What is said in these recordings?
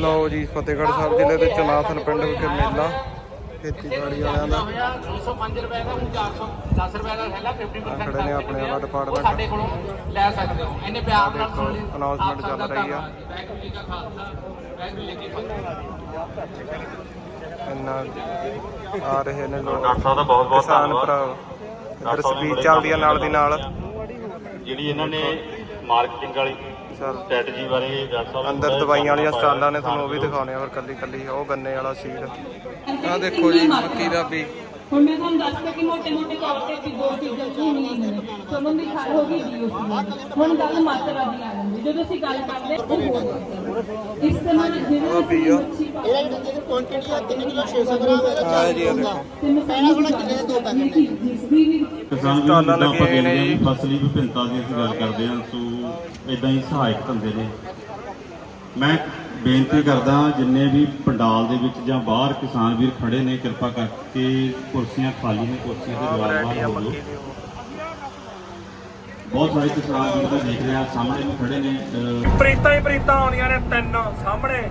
ਲਓ ਜੀ ਫਤਿਹਗੜ੍ਹ ਸਾਹਿਬ ਜ਼ਿਲ੍ਹੇ ਦੇ ਚਨਾਥਲ ਪਿੰਡ ਵਿਖੇ ਮੇਲਾ। ਖੇਤੀਬਾੜੀ ਵਾਲਿਆਂ ਦਾ। 205 ਰੁਪਏ ਦਾ 400 10 ਰੁਪਏ ਦਾ ਥੈਲਾ 50% ਖੜੇ ਨੇ ਆਪਣੇ ਵਾਲਾ ਡਿਪਾਰਟਮੈਂਟ ਸਾਡੇ ਕੋਲੋਂ ਲੈ ਸਕਦੇ ਹੋ। ਇਹਨੇ ਪਿਆਰ ਨਾਲ ਸੁਣ ਲਈ। announcement ਚੱਲ ਰਹੀ ਆ। ਵਾਹਿਗੁਰੂ ਜੀ ਕਾ ਖਾਲਸਾ ਵਾਹਿਗੁਰੂ ਜੀ ਕੀ ਫਤਿਹ। ਇੰਨਾ ਆ ਰਹੇ ਨੇ ਲੋਕ। ਡਾਕਟਰ ਸਾਹਿਬ ਦਾ ਬਹੁਤ ਬਹੁਤ ਧੰਨਵਾਦ। ਇੱਧਰ ਸਪੀਚ ਚੱਲਦੀ ਆ ਨਾਲ ਦੀ ਨਾਲ। ਜਿਹੜੀ ਇਹਨਾਂ ਨੇ ਮਾਰਕੀਟਿੰਗ ਵਾਲੀ ਸਟ੍ਰੈਟਜੀ ਬਾਰੇ ਡਾਕਟਰ ਸਾਹਿਬ ਅੰਦਰ ਦਵਾਈਆਂ ਵਾਲੀਆਂ ਸਟਾਲਾਂ ਨੇ ਤੁਹਾਨੂੰ ਉਹ ਵੀ ਦਿਖਾਉਣੇ ਆ ਫਿਰ ਕੱਲੀ ਕੱਲੀ ਉਹ ਗੰਨੇ ਵਾਲਾ ਸੀਡ। ਆ ਦੇਖੋ ਜੀ ਮੱਕੀ ਦਾ ਵੀ ਹੁਣ ਮੈਂ ਤੁਹਾਨੂੰ ਦੱਸਦਾ ਕਿ ਮੋਟੇ ਮੋਟੇ ਤੌਰ ਤੇ ਕਿ ਦੋ ਚੀਜ਼ਾਂ ਹੋਣੀਆਂ ਨੇ। ਤੁਹਾਨੂੰ ਦੀ ਖਾ ਹੋ ਗਈ ਡੀਓਸੀ ਹੁਣ ਗੱਲ ਮਾਤਰਾ ਦੀ ਆ ਜਾਂਦੀ। ਜਦੋਂ ਅਸੀਂ ਗੱਲ ਕਰਦੇ ਉਹ ਹੋਰ। ਇਸ ਤਰ੍ਹਾਂ ਜਿਹੜੇ ਉਹ ਵੀ ਆ। ਇਹਦਾ ਜਿਹੜਾ ਕੁਆਂਟੀਟੀ ਆ 3 ਕਿਲੋ 600 ਗ੍ਰਾਮ ਇਹਦਾ 4 ਜੀ ਆ ਕਿਲੋ ਦੇਖੋ। ਪਹਿਲਾਂ ਥੋੜਾ ਕਿੰਨੇ ਦੇ ਦੋ ਪੈਕੇਟ ਨੇ ਜਿਸ ਦੀ ਵੀ ਕਿਸਾਨ ਹੋਈਆਂ ਨੇ ਜੀ। ਫਸਲੀ ਵਿਭਿੰਨਤਾ ਦੀ ਅਸੀਂ ਗੱਲ ਕਰਦੇ ਹਾਂ ਸੋ ਇਦਾਂ ਹੀ ਸਹਾਇਕ ਧੰਦੇ ਨੇ। ਮੈਂ ਬੇਨਤੀ ਕਰਦਾ ਜਿੰਨੇ ਵੀ ਪੰਡਾਲ ਦੇ ਵਿੱਚ ਜਾਂ ਬਾਹਰ ਕਿਸਾਨ ਵੀਰ ਖੜੇ ਨੇ, ਕਿਰਪਾ ਕਰਕੇ ਕੁਰਸੀਆਂ ਖਾਲੀ ਨੇ, ਕੁਰਸੀਆਂ ਤੇ ਵੈਰਾਈਟੀ ਹੋ ਮੱਕੀ ਬਹੁਤ ਸਾਰੇ ਕਿਸਾਨ ਵੀਰ ਤਾਂ ਦੇਖ ਰਿਹਾ ਸਾਹਮਣੇ ਵੀ ਖੜੇ ਨੇ ਪ੍ਰੀਤਾਂ ਹੀ ਪ੍ਰੀਤਾਂ ਆਉਂਦੀਆਂ ਨੇ ਤਿੰਨ ਸਾਹਮਣੇ।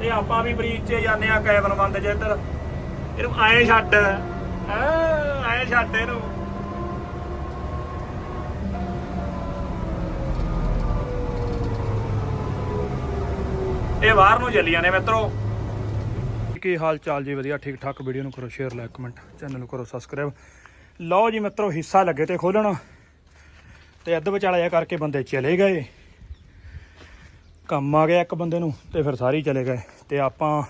ਤੇ ਆਪਾਂ ਵੀ ਬਰੀਚ 'ਚ ਜਾਂਦੇ ਆ, ਕੈਬਨ ਬੰਦ ਜੇ ਇੱਧਰ। ਇਹਨੂੰ ਐਂ ਛੱਡ, ਹਾਂ ਐਂ ਛੱਡ ਇਹਨੂੰ। ਇਹ ਬਾਹਰ ਨੂੰ ਚੱਲੀਆਂ ਨੇ ਮਿੱਤਰੋ। ਕੀ ਹਾਲ ਚਾਲ ਜੀ? ਵਧੀਆ, ਠੀਕ ਠਾਕ। ਵੀਡੀਓ ਨੂੰ ਕਰੋ ਸ਼ੇਅਰ ਲਾਈਕ ਕਮੈਂਟ ਚੈਨਲ ਨੂੰ ਕਰੋ ਸਬਸਕ੍ਰਾਈਬ ਲਓ ਜੀ ਮਿੱਤਰੋ, ਹਿੱਸਾ ਲੱਗੇ ਤੇ ਖੋਲਣ। ਤੇ ਅੱਧ ਵਿਚਾਲਾ ਜਿਹਾ ਕਰਕੇ ਬੰਦੇ ਚਲੇ ਗਏ। ਕੰਮ ਆ ਗਿਆ ਇੱਕ ਬੰਦੇ ਨੂੰ ਤੇ ਫਿਰ ਸਾਰੇ ਚਲੇ ਗਏ। ਤੇ ਆਪਾਂ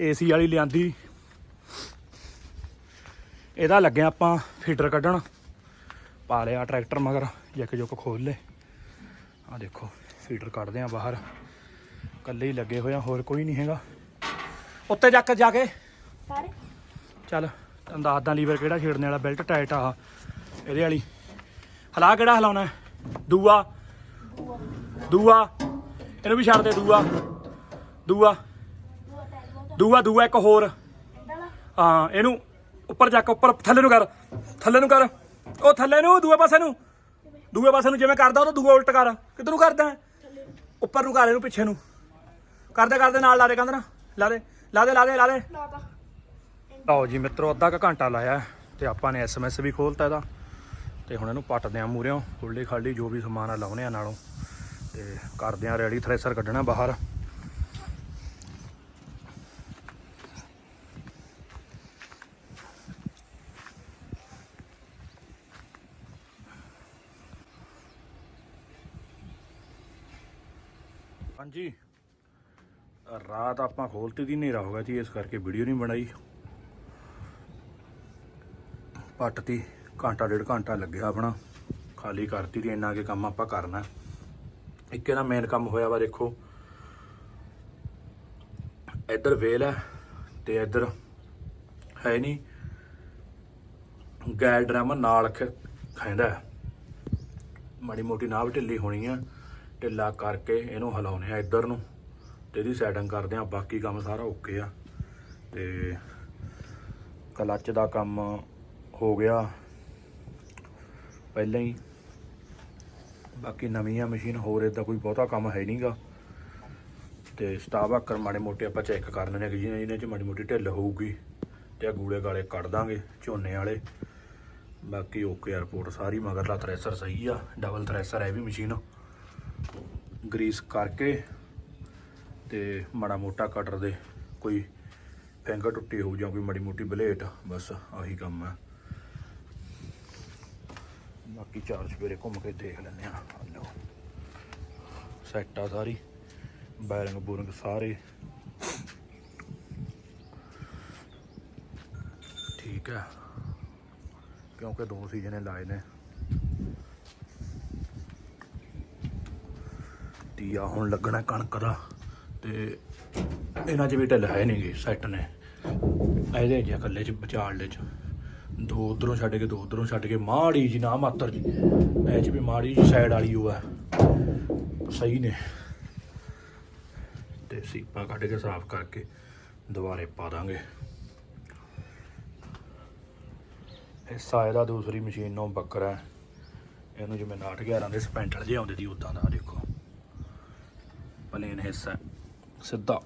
ਏਸੀ ਵਾਲੀ ਲਿਆਂਦੀ। ਇਹਦਾ ਲੱਗਿਆ ਆਪਾਂ ਫੀਟਰ ਕੱਢਣ। ਪਾ ਲਿਆ ਟਰੈਕਟਰ ਮਗਰ ਜੱਕ ਜੁੱਕ ਖੋਲ ਲੇ। ਆ ਦੇਖੋ ਫੀਟਰ ਕੱਢਦੇ ਆ ਬਾਹਰ। ਕੱਲੇ ਹੀ ਲੱਗੇ ਹੋਏ ਆ ਹੋਰ ਕੋਈ ਨਹੀਂ ਹੈਗਾ। ਉੱਤੇ ਜਾ ਕੇ। ਜਾ ਕੇ ਚੱਲ ਤੈਨੂੰ ਦੱਸਦਾ ਲੀਵਰ ਕਿਹੜਾ ਛੇੜਨੇ ਵਾਲਾ ਬੈਲਟ ਟਾਈਟ ਆ ਇਹਦੇ ਵਾਲੀ। ਹਲਾ ਕਿਹੜਾ ਹਲਾਉਣਾ? ਦੂਆ। ਦੂਆ। ਇਹਨੂੰ ਵੀ ਛੱਡ ਦੇ ਦੂਆ। ਦੂਆ। ਦੂਆ ਦੂਆ ਇੱਕ ਹੋਰ। ਹਾਂ ਇਹਨੂੰ ਉੱਪਰ ਜਾ ਕੇ ਉੱਪਰ ਥੱਲੇ ਨੂੰ ਕਰ। ਥੱਲੇ ਨੂੰ ਕਰ। ਉਹ ਥੱਲੇ ਨੂੰ ਦੂਏ ਪਾਸੇ ਨੂੰ। ਦੂਏ ਪਾਸੇ ਨੂੰ ਜਿਵੇਂ ਕਰਦਾ ਉਹ ਦੂਆ ਉਲਟ ਕਰ। ਕਿੱਧਰ ਨੂੰ ਕਰਦਾ? ਉੱਪਰ ਨੂੰ ਕਰ ਇਹਨੂੰ ਪਿੱਛੇ ਨੂੰ। ਕਰਦੇ ਕਰਦੇ ਨਾਲ ਲਾ ਦੇ ਕੰਧ ਨਾ ਲਾ ਦੇ ਲਾ ਦੇ ਲਾ ਦੇ ਲਾ ਦੇ ਲਓ ਜੀ ਮਿੱਤਰੋ ਅੱਧਾ ਕੁ ਘੰਟਾ ਲਾਇਆ ਤੇ ਆਪਾਂ ਨੇ ਐਸਐਮਐਸ ਵੀ ਖੋਲਤਾ ਇਹਦਾ। ਤੇ ਹੁਣ ਇਹਨੂੰ ਪੱਟਦੇ ਆ ਮੂਰਿਓਂ ਖੁੱਲੀ ਖਾਲੀ ਜੋ ਵੀ ਸਮਾਨ ਆ ਲਾਉਣੇ ਆ ਨਾਲੋਂ। ਤੇ ਕਰਦੇ ਆ ਰੈਡੀ ਥ੍ਰੈਸ਼ਰ ਕੱਢਣਾ ਬਾਹਰ। ਹਾਂਜੀ। ਰਾਤ ਆਪਾਂ ਖੋਲਤੀ ਦੀ ਹਨੇਰਾ ਹੋ ਗਿਆ ਸੀ, ਇਸ ਕਰਕੇ ਵੀਡੀਓ ਨਹੀਂ ਬਣਾਈ। ਪੱਟ ਤੀ, ਘੰਟਾ ਡੇਢ ਘੰਟਾ ਲੱਗਿਆ ਆਪਣਾ। ਖਾਲੀ ਕਰਤੀ ਤੇ ਇੰਨਾ ਕੇ ਕੰਮ ਆਪਾਂ ਕਰਨਾ। ਇੱਕ ਇਹਦਾ ਮੇਨ ਕੰਮ ਹੋਇਆ ਵਾ ਦੇਖੋ। ਇੱਧਰ ਵੇਲ ਹੈ ਤੇ ਇੱਧਰ ਹੈ ਨਹੀਂ ਗੈਲ ਡਰਮ ਨਾਲ ਖ- ਖੈਂਦਾ ਮਾੜੀ ਮੋਟੀ ਨਾਭ ਢਿੱਲੀ ਹੋਣੀ ਆ। ਢਿੱਲਾ ਕਰਕੇ ਇਹਨੂੰ ਹਿਲਾਉਣੇ ਆ ਇੱਧਰ ਨੂੰ। ਤੇ ਇਹਦੀ ਸੈਟਿੰਗ ਕਰਦੇ ਆ ਬਾਕੀ ਕੰਮ ਸਾਰਾ ਓਕੇ ਆ। ਤੇ ਕਲੱਚ ਦਾ ਕੰਮ ਹੋ ਗਿਆ ਪਹਿਲਾਂ ਹੀ। ਬਾਕੀ ਨਵੀਂ ਆ ਮਸ਼ੀਨ ਹੋਰ ਇਦਾਂ ਕੋਈ ਬਹੁਤਾ ਕੰਮ ਹੈ ਨਹੀਂਗਾ ਤੇ ਸਟਾਫ ਆਕਰ ਮਾੜੇ ਮੋਟੇ ਆਪਾਂ ਚੈੱਕ ਕਰ ਲੈਣੇ ਕਿ ਜਿਹਨਾਂ ਜਿਹਨਾਂ ਚ ਮਾੜੀ ਮੋਟੀ ਢਿੱਲ ਹੋਊਗੀ ਤੇ ਆ ਗੂੜੇ ਗਾਲੇ ਕੱਢ ਦਾਂਗੇ ਝੋਨੇ ਵਾਲੇ। ਬਾਕੀ ਓਕੇ ਰਿਪੋਰਟ ਸਾਰੀ, ਮਗਰਲਾ ਥ੍ਰੈਸ਼ਰ ਸਹੀ ਆ ਡਬਲ ਥ੍ਰੈਸ਼ਰ ਹੈ ਵੀ ਮਸ਼ੀਨ ਗਰੀਸ ਕਰਕੇ ਤੇ ਮਾੜਾ ਮੋਟਾ ਕਟਰ ਦੇ ਕੋਈ ਫਿੰਗਰ ਟੁੱਟੀ ਹੋਊ ਜਾਂ ਕੋਈ ਮਾੜੀ ਮੋਟੀ ਬਲੇਟ, ਬਸ ਆਹੀ ਕੰਮ ਹੈ ਬਾਕੀ ਚਾਰ ਸਵੇਰੇ ਘੁੰਮ ਕੇ ਦੇਖ ਲੈਂਦੇ ਆ ਲਓ ਸੈੱਟ ਆ ਸਾਰੀ ਬੈਰਿੰਗ ਬੂਰਿੰਗ ਸਾਰੇ। ਠੀਕ ਹੈ ਕਿਉਂਕਿ ਦੋ ਸੀਜ਼ਨ ਲਾਏ ਨੇ। ਤੀਆ ਹੁਣ ਲੱਗਣਾ ਕਣਕ ਦਾ। ਤੇ ਇਹਨਾਂ 'ਚ ਵੀ ਢਿੱਲ ਹੈ ਨਹੀਂਗੀ ਸੈੱਟ ਨੇ। ਇਹਦੇ ਜਿਹਾ ਇਕੱਲੇ 'ਚ, ਵਿਚਾਲੇ 'ਚ। ਦੋ ਉਧਰੋਂ ਛੱਡ ਕੇ, ਦੋ ਉਧਰੋਂ ਛੱਡ ਕੇ, ਮਾੜੀ ਜੀ ਨਾ ਮਾਤਰ ਜੀ। ਇਹ 'ਚ ਵੀ ਮਾੜੀ ਜੀ ਸਾਈਡ ਵਾਲੀ ਉਹ ਹੈ ਸਹੀ ਨੇ। ਤੇ ਸੀਪਾਂ ਕੱਢ ਕੇ ਸਾਫ਼ ਕਰਕੇ ਦੁਬਾਰੇ ਪਾ ਦਾਂਗੇ। ਹਿੱਸਾ ਇਹਦਾ ਦੂਸਰੀ ਮਸ਼ੀਨ ਨੂੰ ਬੱਕਰਾ ਹੈ। ਇਹਨੂੰ ਜਿਵੇਂ 911 ਦੇ ਸਪੈਂਟਰ ਜੇ ਆਉਂਦੇ ਦੀ ਉਦਾਂ ਦਾ ਦੇਖੋ। ਪਲੇਨ ਹਿੱਸਾ ਸਿੱਧਾ।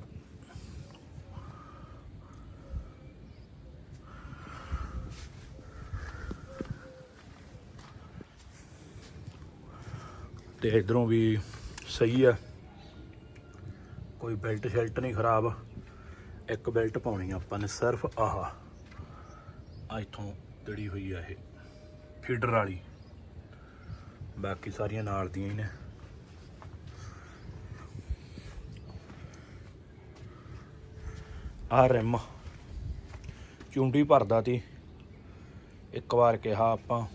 ਤੇ ਇਧਰੋਂ ਵੀ ਸਹੀ ਆ। ਕੋਈ ਬੈਲਟ ਸ਼ੈਲਟ ਨਹੀਂ ਖਰਾਬ। ਇੱਕ ਬੈਲਟ ਪਾਉਣੀ ਆ ਆਪਾਂ ਨੇ ਸਿਰਫ ਆਹਾ। ਆ ਇੱਥੋਂ ਜੜੀ ਹੋਈ ਆ ਇਹ। ਫੀਡਰ ਵਾਲੀ। ਬਾਕੀ ਸਾਰੀਆਂ ਨਾਲ ਦੀਆਂ ਹੀ ਨੇ। ਆ ਰਿਮ। ਚੁੰਡੀ ਭਰਦਾ ਤੀ। ਇੱਕ ਵਾਰ ਕਿਹਾ ਆਪਾਂ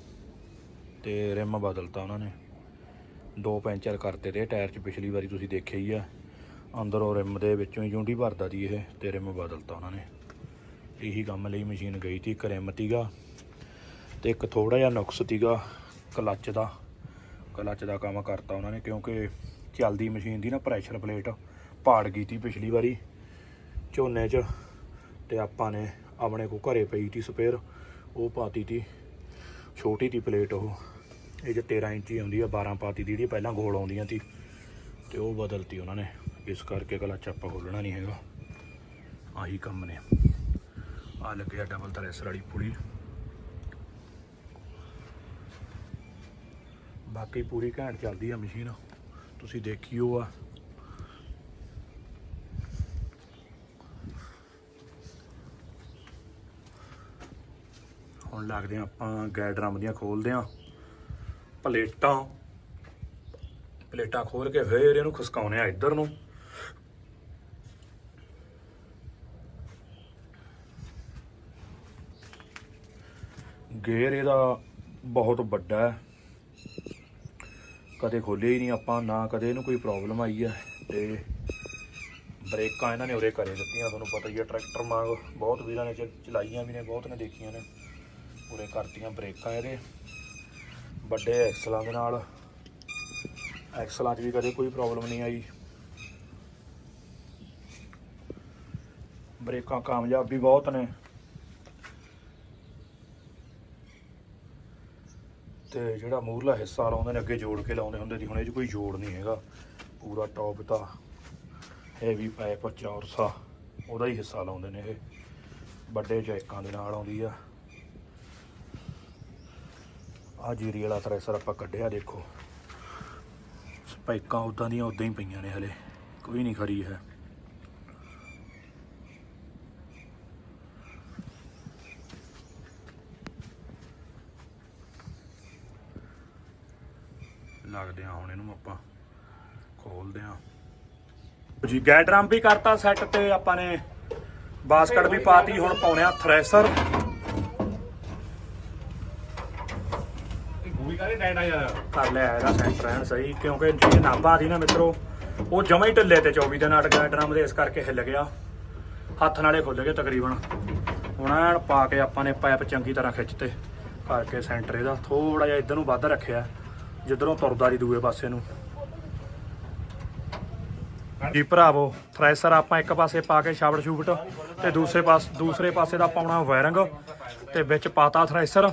ਤੇ ਰਿਮ ਬਦਲਤਾ ਉਹਨਾਂ ਨੇ। ਦੋ ਪੈਂਚਰ ਕਰਤੇ ਤੇ ਟਾਇਰ 'ਚ ਪਿਛਲੀ ਵਾਰੀ ਤੁਸੀਂ ਦੇਖਿਆ ਹੀ ਆ। ਅੰਦਰੋਂ ਰਿਮ ਦੇ ਵਿੱਚੋਂ ਹੀ ਚੁੰਡੀ ਭਰਦਾ ਤੀ ਇਹ ਤੇ ਰਿਮ ਬਦਲਤਾ ਉਹਨਾਂ ਨੇ। ਇਹੀ ਕੰਮ ਲਈ ਮਸ਼ੀਨ ਗਈ ਤੀ, ਇੱਕ ਰਿਮ ਤੀਗਾ ਤੇ ਇੱਕ ਥੋੜਾ ਜਿਹਾ ਨੁਕਸ ਤੀਗਾ, ਕਲੱਚ ਦਾ। ਕਲੱਚ ਦਾ ਕੰਮ ਕਰਤਾ ਉਹਨਾਂ ਨੇ ਕਿਉਂਕਿ ਚੱਲਦੀ ਮਸ਼ੀਨ ਦੀ ਨਾ ਪ੍ਰੈਸ਼ਰ ਪਲੇਟ ਪਾੜ ਗਈ ਤੀ ਪਿਛਲੀ ਵਾਰੀ। ਝੋਨੇ 'ਚ ਤੇ ਆਪਾਂ ਨੇ ਆਪਣੇ ਕੋ ਘਰੇ ਪਈ ਤੀ ਸਪੇਅਰ, ਉਹ ਪਾਤੀ ਤੀ ਛੋਟੀ ਤੀ ਪਲੇਟ ਉਹ। ਇਹ ਜੇ 13 ਇੰਚੀ ਆਉਂਦੀ ਆ 12 ਪਾਤੀ ਦੀ ਜਿਹੜੀ ਪਹਿਲਾਂ ਗੋਲ ਆਉਂਦੀਆਂ ਤੀ, ਤੇ ਉਹ ਬਦਲਤੀ ਉਹਨਾਂ ਨੇ। ਇਸ ਕਰਕੇ ਕਲੱਚ ਆਪਾਂ ਖੋਲਣਾ ਨਹੀਂ ਹੈਗਾ। ਆਹੀ ਕੰਮ ਨੇ। ਆ ਲੱਗਿਆ ਡਬਲ ਥ੍ਰੈਸ਼ਰ ਵਾਲੀ ਪੁਲੀ ਬਾਕੀ ਪੂਰੀ ਘੈਂਟ ਚੱਲਦੀ ਆ ਮਸ਼ੀਨ। ਤੁਸੀਂ ਦੇਖਿਓ ਆ। ਹੁਣ ਲੱਗਦੇ ਆ ਆਪਾਂ, ਗੈਰ ਡਰਮ ਦੀਆਂ ਖੋਲਦੇ ਆ ਪਲੇਟਾਂ ਪਲੇਟਾਂ ਖੋਲ ਕੇ ਫੇਰ ਇਹਨੂੰ ਖਸਕਾਉਨੇ ਆ ਇੱਧਰ ਨੂੰ। ਗੇਅਰ ਇਹਦਾ ਬਹੁਤ ਵੱਡਾ ਹੈ। ਕਦੇ ਖੋਲਿਆ ਹੀ ਨਹੀਂ ਆਪਾਂ, ਨਾ ਕਦੇ ਇਹਨੂੰ ਕੋਈ ਪ੍ਰੋਬਲਮ ਆਈ ਹੈ। ਤੇ ਬ੍ਰੇਕਾਂ ਇਹਨਾਂ ਨੇ ਉਰੇ ਕਰੇ ਦਿੱਤੀਆਂ, ਤੁਹਾਨੂੰ ਪਤਾ ਹੀ ਹੈ, ਟਰੈਕਟਰ ਵਾਂਗ ਬਹੁਤ ਵੀਰਾਂ ਨੇ ਚਲਾਈਆਂ ਵੀ ਨੇ, ਬਹੁਤ ਨੇ ਦੇਖੀਆਂ ਨੇ। ਪੂਰੇ ਕਰਤੀਆਂ ਬ੍ਰੇਕਾਂ ਇਹਦੇ। ਵੱਡੇ ਐਕਸਲਾਂ ਦੇ ਨਾਲ। ਐਕਸਲਾਂ 'ਚ ਵੀ ਕਦੇ ਕੋਈ ਪ੍ਰੋਬਲਮ ਨਹੀਂ ਆਈ। ਬ੍ਰੇਕਾਂ ਕਾਮਯਾਬ ਵੀ ਬਹੁਤ ਨੇ। ਤੇ ਜਿਹੜਾ ਮੂਰਲਾ ਹਿੱਸਾ ਲਾਉਂਦੇ ਨੇ, ਅੱਗੇ ਜੋੜ ਕੇ ਲਾਉਂਦੇ ਹੁੰਦੇ ਸੀ, ਹੁਣ ਇਹ 'ਚ ਕੋਈ ਜੋੜ ਨਹੀਂ ਹੈਗਾ। ਪੂਰਾ ਟੌਪ ਦਾ ਹੈਵੀ ਪਾਈਪ ਚੌਰਸਾ ਉਹਦਾ ਹੀ ਹਿੱਸਾ ਲਾਉਂਦੇ ਨੇ ਇਹ। ਵੱਡੇ ਜੈਕਾਂ ਦੇ ਨਾਲ ਆਉਂਦੀ ਆ। ਆ ਜੀਰੀ ਵਾਲਾ ਥ੍ਰੈਸ਼ਰ ਆਪਾਂ ਕੱਢਿਆ, ਦੇਖੋ। ਸਪਾਈਕਾਂ ਉਦਾਂ ਦੀਆਂ ਉਦਾਂ ਹੀ ਪਈਆਂ ਨੇ ਹਲੇ। ਕੋਈ ਨਹੀਂ ਖਰੀ ਹੈ ਲੱਗਦੇ ਆ ਹੁਣ ਇਹਨੂੰ ਆਪਾਂ। ਖੋਲਦੇ ਆ ਜੀ ਗੈਰ ਡਰਮ ਵੀ ਕਰਤਾ ਸੈੱਟ ਤੇ ਆਪਾਂ ਨੇ। ਬਾਸਕਟ ਵੀ ਪਾਤੀ, ਹੁਣ ਪਾਉਣੇ ਆ ਥ੍ਰੈਸ਼ਰ ਗੂਈ ਡੈਂਡਾ ਯਾਰ? ਕਰ ਲਿਆ ਇਹਦਾ ਸੈਂਟਰ ਐਨ ਸਹੀ, ਕਿਉਂਕਿ ਜਿਹੜੀ ਨਾਭਾ ਸੀ ਨਾ ਮਿੱਤਰੋ, ਉਹ ਜਮਾ ਹੀ ਢਿੱਲੇ ਤੇ 24 ਦਿਨ ਨਾਟ ਗੈਰ ਡਰਮ ਦੇ, ਇਸ ਕਰਕੇ ਹਿੱਲ ਗਿਆ। ਹੱਥ ਨਾਲੇ ਖੁੱਲ ਗਏ ਤਕਰੀਬਨ। ਹੁਣ ਐਨ ਪਾ ਕੇ ਆਪਾਂ ਨੇ ਪਾਈਪ ਚੰਗੀ ਤਰ੍ਹਾਂ ਖਿੱਚ ਤੇ ਕਰਕੇ ਸੈਂਟਰ ਇਹਦਾ। ਥੋੜਾ ਜਿਹਾ ਇੱਧਰ ਨੂੰ ਵੱਧ ਰੱਖਿਆ, ਜਿੱਧਰੋਂ ਤੁਰਦਾ ਦੀ ਦੂਏ ਪਾਸੇ ਨੂੰ। ਜੀ ਭਰਾਵੋ ਥ੍ਰੈਸ਼ਰ ਆਪਾਂ ਇੱਕ ਪਾਸੇ ਪਾ ਕੇ ਛਾਬੜ ਛੂਬਟ ਤੇ ਦੂਸਰੇ ਪਾਸ ਦੂਸਰੇ ਪਾਸੇ ਦਾ ਪਾਉਣਾ ਵਾਇਰਿੰਗ ਤੇ ਵਿੱਚ ਪਾਤਾ ਥ੍ਰੈਸ਼ਰ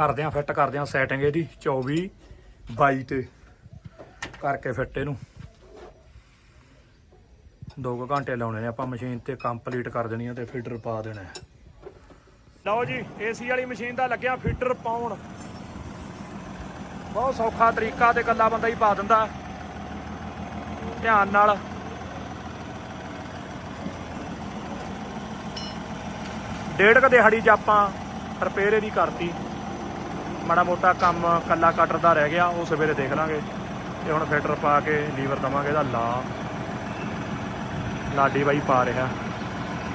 ਕਰਦੇ ਆ ਫਿੱਟ ਕਰਦੇ ਆ ਸੈਟਿੰਗ ਇਹਦੀ 24 22 ਤੇ ਕਰਕੇ ਫਿੱਟ ਇਹਨੂੰ। 2 ਘੰਟੇ ਲਾਉਣੇ ਨੇ, ਆਪਾਂ ਮਸ਼ੀਨ ਤੇ ਕੰਪਲੀਟ ਕਰ ਦੇਣੀ ਆ ਤੇ ਫੀਡਰ ਪਾ ਦੇਣਾ ਲਓ ਜੀ ਏਸੀ ਵਾਲੀ ਮਸ਼ੀਨ ਦਾ ਲੱਗਿਆ ਫੀਡਰ ਪਾਉਣ। ਬਹੁਤ ਸੌਖਾ ਤਰੀਕਾ ਤੇ ਕੱਲਾ ਬੰਦਾ ਹੀ ਪਾ ਦਿੰਦਾ। ਧਿਆਨ ਨਾਲ। ਡੇਢ ਕ ਦਿਹਾੜੀ 'ਚ ਆਪਾਂ ਰਿਪੇਅਰ ਇਹਦੀ ਕਰਤੀ। ਮਾੜਾ ਮੋਟਾ ਕੰਮ ਕੱਲਾ ਕਟਰ ਦਾ ਰਹਿ ਗਿਆ, ਉਹ ਸਵੇਰੇ ਦੇਖ ਲਾਂਗੇ। ਤੇ ਹੁਣ ਫਿਲਟਰ ਪਾ ਕੇ ਲੀਵਰ ਦਵਾਂਗੇ ਇਹਦਾ ਲਾ। ਲਾਡੀ ਬਾਈ ਪਾ ਰਿਹਾ।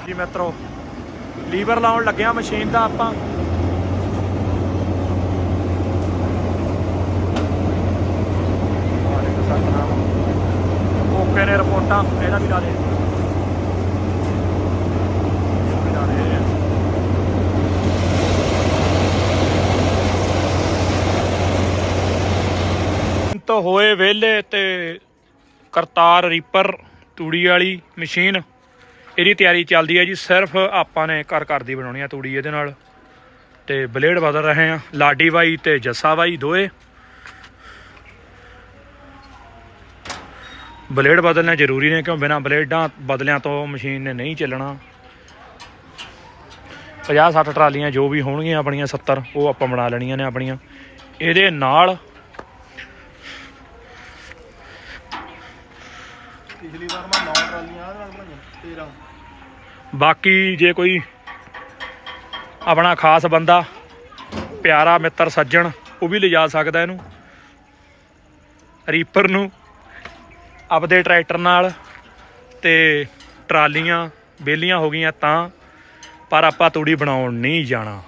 ਜੀ ਮਿੱਤਰੋ, ਲੀਵਰ ਲਾਉਣ ਲੱਗਿਆ ਮਸ਼ੀਨ ਦਾ ਆਪਾਂ। ਓਕੇ ਨੇ ਰਿਪੋਰਟਾਂ, ਇਹਦਾ ਵੀ ਲਾ ਦੇ ਇਹਦਾ ਵੀ ਲਾ ਦੇ ਤੋਂ ਹੋਏ ਵਿਹਲੇ ਤੇ ਕਰਤਾਰ ਰੀਪਰ ਤੂੜੀ ਵਾਲੀ ਮਸ਼ੀਨ, ਇਹਦੀ ਤਿਆਰੀ ਚੱਲਦੀ ਹੈ ਜੀ। ਸਿਰਫ ਆਪਾਂ ਨੇ ਕਰ ਕਰਦੀ ਬਣਾਉਣੀ ਆ ਤੂੜੀ ਇਹਦੇ ਨਾਲ। ਤੇ ਬਲੇਡ ਬਦਲ ਰਹੇ ਆ, ਲਾਡੀ ਬਾਈ ਤੇ ਜੱਸਾ ਬਾਈ ਦੋਏ। ਬਲੇਡ ਬਦਲਣੇ ਜ਼ਰੂਰੀ ਨੇ, ਕਿਉਂ ਬਿਨਾ ਬਲੇਡਾਂ ਬਦਲਿਆਂ ਤੋਂ ਮਸ਼ੀਨ ਨੇ ਨਹੀਂ ਚੱਲਣਾ। 50 60 ਟਰਾਲੀਆਂ ਜੋ ਵੀ ਹੋਣਗੀਆਂ ਆਪਣੀਆਂ 70 ਉਹ ਆਪਾਂ ਬਣਾ ਲੈਣੀਆਂ ਨੇ ਆਪਣੀਆਂ। ਇਹਦੇ ਨਾਲ ਪਿਛਲੀ ਵਾਰ ਮੈਂ 9 ਟਰਾਲੀਆਂ ਨਾਲ ਬਣਾਈਆਂ 13 ਬਾਕੀ ਜੇ ਕੋਈ ਆਪਣਾ ਖਾਸ ਬੰਦਾ, ਪਿਆਰਾ ਮਿੱਤਰ, ਸੱਜਣ, ਉਹ ਵੀ ਲਿਜਾ ਸਕਦਾ ਇਹਨੂੰ। ਰੀਪਰ ਨੂੰ ਆਪਦੇ ਟਰੈਕਟਰ ਨਾਲ ਤੇ ਟਰਾਲੀਆਂ, ਬੇਲੀਆਂ ਹੋ ਗਈਆਂ ਤਾਂ, ਪਰ ਆਪਾਂ ਤੂੜੀ ਬਣਾਉਣ ਨਹੀਂ ਜਾਣਾ।